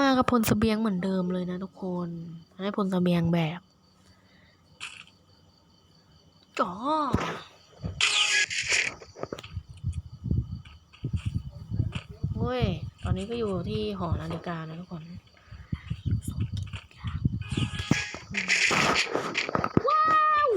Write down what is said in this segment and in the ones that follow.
มากับพลเสบียงเหมือนเดิมเลยนะทุกคน ให้พลเสบียงแบบจ๋อเว้ย ตอนนี้ก็อยู่ที่หอนาฬิกานะทุกคน ว้าว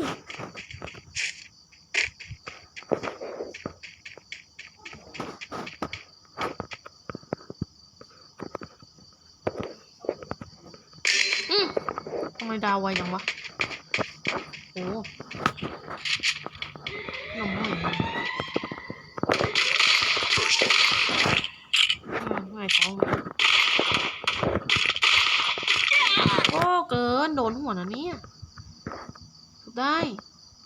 อืมทำ ไมดาวไวจังวะ โอ้หนมหน่อยอืมไม่ท้องโอ้เกิน โดนหัวนะเนี่ยถูกได้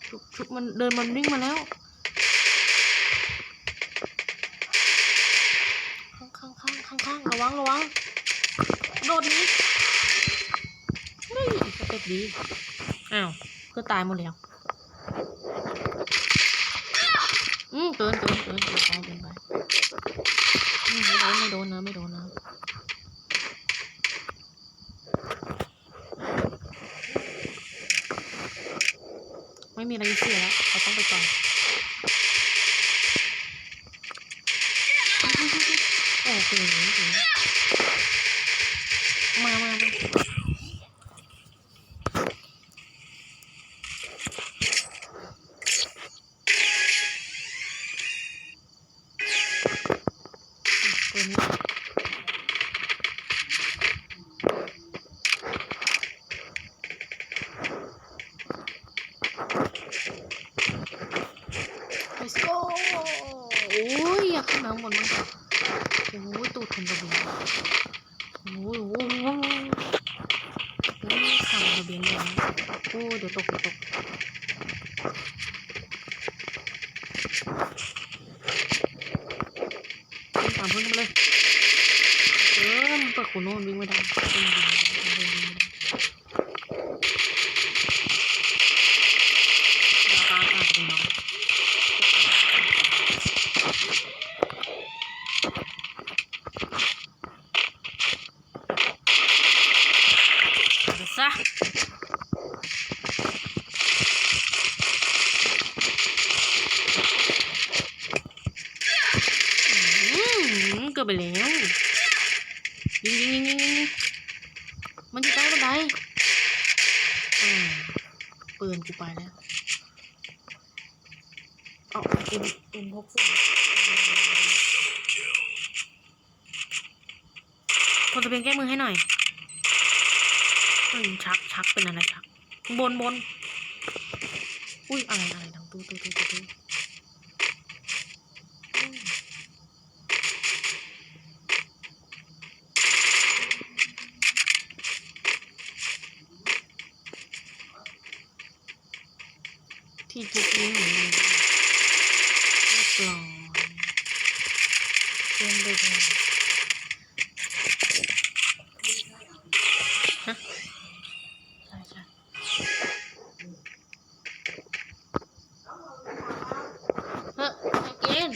ถูกถูกมันเดินมันวิ่งมาแล้ว ข้างข้างข้างข้างข้างระวังระวัง โดดนี้ เต็ปดี อ้าว ก็ตายหมดแล้ว อืมเกินเกินเกินเกินไปเกินไปไม่โดนไม่โดนนะไม่โดนนะไม่มีอะไรเสียแล้วเราต้องไปต่อโอ้โหมามามาากขึ้นน้ำบนมั้งโอ้ยตูดคนระเบียงโอ้ยโอ้ยโอ้ยโอ้ยข่าวระเบียงเลยโอ้ยเดี๋ยวตกเดี๋ยวตกตามเพื่อนมาเลยเออมันเปิดขนโน่นวิ่งไม่ได้วิ่งไม่ได้วิ่งไม่ได้วิ่งไม่ได้ราคาอาจจะเป็นน้อยเอาไปซะอืมเกือบไปแล้วยิงยิงยิงยิงยิงมันอยู่ใต้บันไดปืนกูไปแล้วเอาเอ็มเอ็มหกสิบคนจะเป็นแก้มือให้หน่อยอืมชักชักเป็นอะไรชักบนบนอุ้ยอะไรอะไรดังตู้ตู้ตู้ตู้ ที่จุดนี้เหมือนกันเรียบร้อยเพิ่มไปเลยฮะใช่ใช่เฮ้ยใจเย็น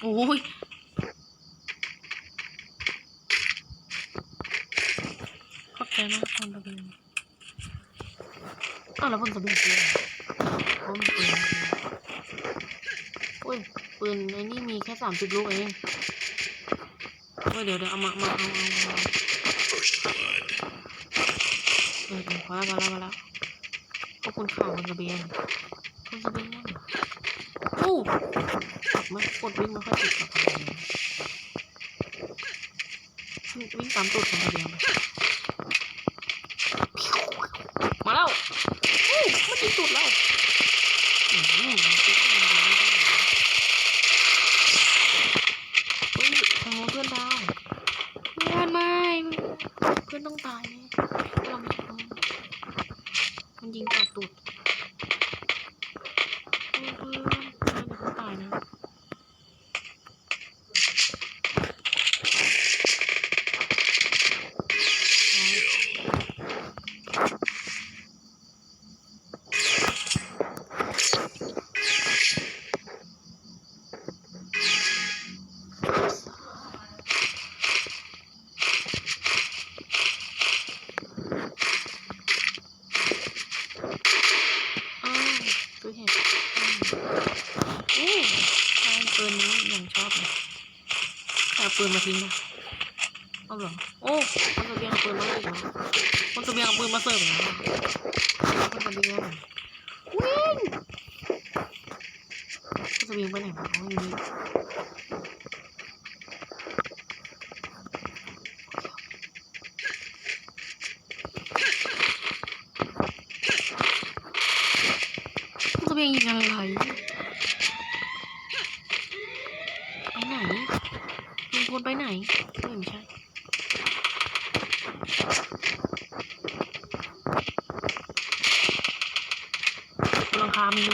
โอ้ย ขอบใจมากพลตะเบียนอ้าวแล้วพลตะเบียนคืออะไรเพราะมันปืนโอ้ยปืนไอ้นี่มีแค่สามสิบลูกเองโอ้ยเดี๋ยวเดี๋ยวเอามามาเอาเอาเอาเออเออพอแล้วพอแล้วพอแล้วขอบคุณข่าวพลตะเบียนพลตะเบียนโอ้มันกดวิ่งไม่ค่อยติดกับพลตะเบียนวิ่งตามตูดพลตะเบียนไป มาแล้วอู้มันยิง สุดแล้วอืมเฮ้ยทางโน้นเพื่อนดาวเพื่อนไม่เพื่อนต้องตายแน่เราไม่เอามันยิงตัดตูดเพื่อนเพื่อนเพื่อนเดี๋ยวเขาตายนะ อู้ใช่ปืนนี้ยังชอบเลยใครเอา ปืนมาทิ้งนะเอาเหรอโอ้คนตะเบียงเอาปืนมาอีกแล้วคนตะเบียงเอาปืนมาเสิร์ฟอีกแล้วคนตะเบียงวิ่งคนตะเบียงไปไหนวะอ๋ออยู่นี่คนตะเบียงยิงอะไรไปไหนยิงคนไปไหนไม่ไม่ใช่ บนหลัง คามี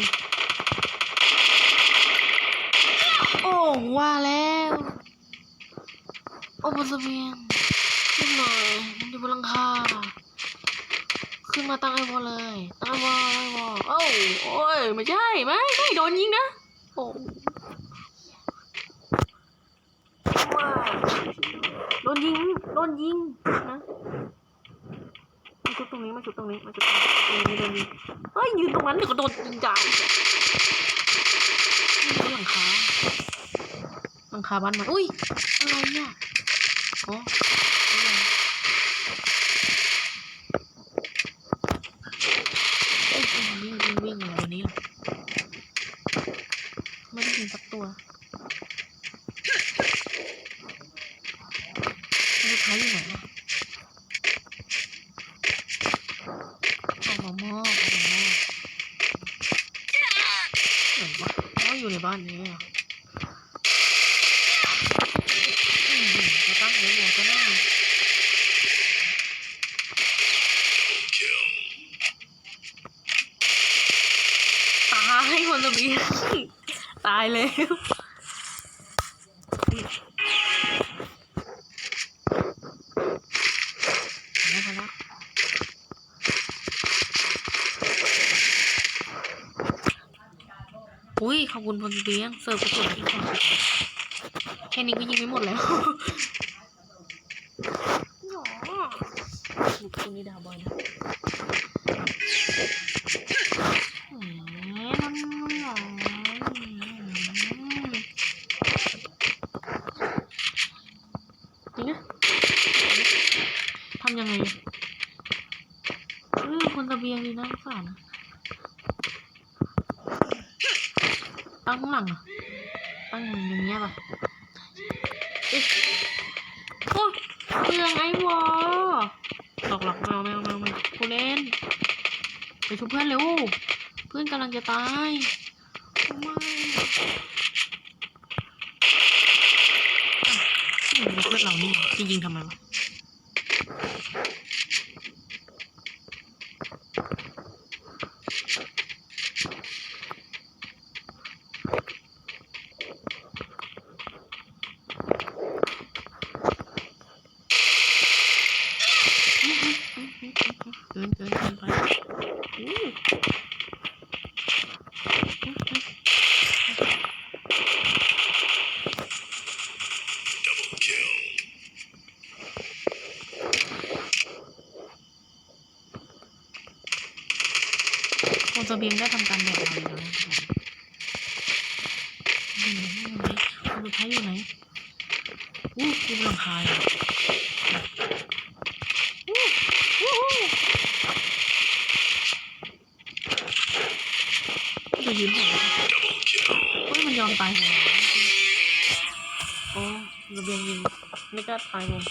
โอ้ว่าแล้วโอ้บนเสบียงขึ้นหน่อยมันอยู่บนหลังคาขึ้นมาตั้งไอ้วอลเลยตั้งไอวอลไอ้วอลเอ้าโอ้ยไม่ใช่ไม่ใช่โดนยิงนะโอ้ว้าวโดนยิงโดนยิงนะ มาชุดตรงนี้มาชุดตรงนี้มาชุดตรงนี้ตรงนี้โดนยิงเฮ้ยยืนตรงนั้นเดี๋ยวก็โดนยิงจ่ายนี่หลังคาหลังคาบ้านมันอุ้ยอะไรเนี่ยอ๋ออะไรวิ่งวิ่งวิ่งอะไรวันนี้ล่ะไม่ได้ยินสักตัวลูกค้าอยู่ไหนอะออกมามอบออกมามอบ ไหนวะ อ๋ออยู่ในบ้านนี้อะอืมจะตั้งไว้หัวก็ได้ตายคนละเบียงตายแล้ว อุ้ยขอบคุณพลเบียงเสิร์ฟกระสุนอีกแล้วแค่นี้ก็ยิงไม่หมดแล้วหยอลูกคุณนี่ดาวบอยนะแหมมันหยอจริงนะทำยังไงอะเออคนตะเบียงดีนะสงสารนะ ตั้งข้างหลังเหรอ ตั้งอย่างเงี้ยป่ะเอ๊ะโอ้ยเพื่องไอ้วอหลอกหลอกแมวแมวแมวแมวกูเล่นไปชุบเพื่อนเร็ว เพื่อนกำลังจะตายไม่เพื่อนเรานี่หว่าจะยิงทำไมวะ เกินเกินเกินไปอู้คนจะเบียงได้ทำการแบกเราเลยนะอยู่ไหนอยู่ไหนคนสุดท้ายอยู่ไหนอู้คุณหลังคายู่อู้อู้อู้ จะยืนหัวเฮ้ยมันยอมตายเลยโอ้ระเบียงยิงไม่กล้าตายผม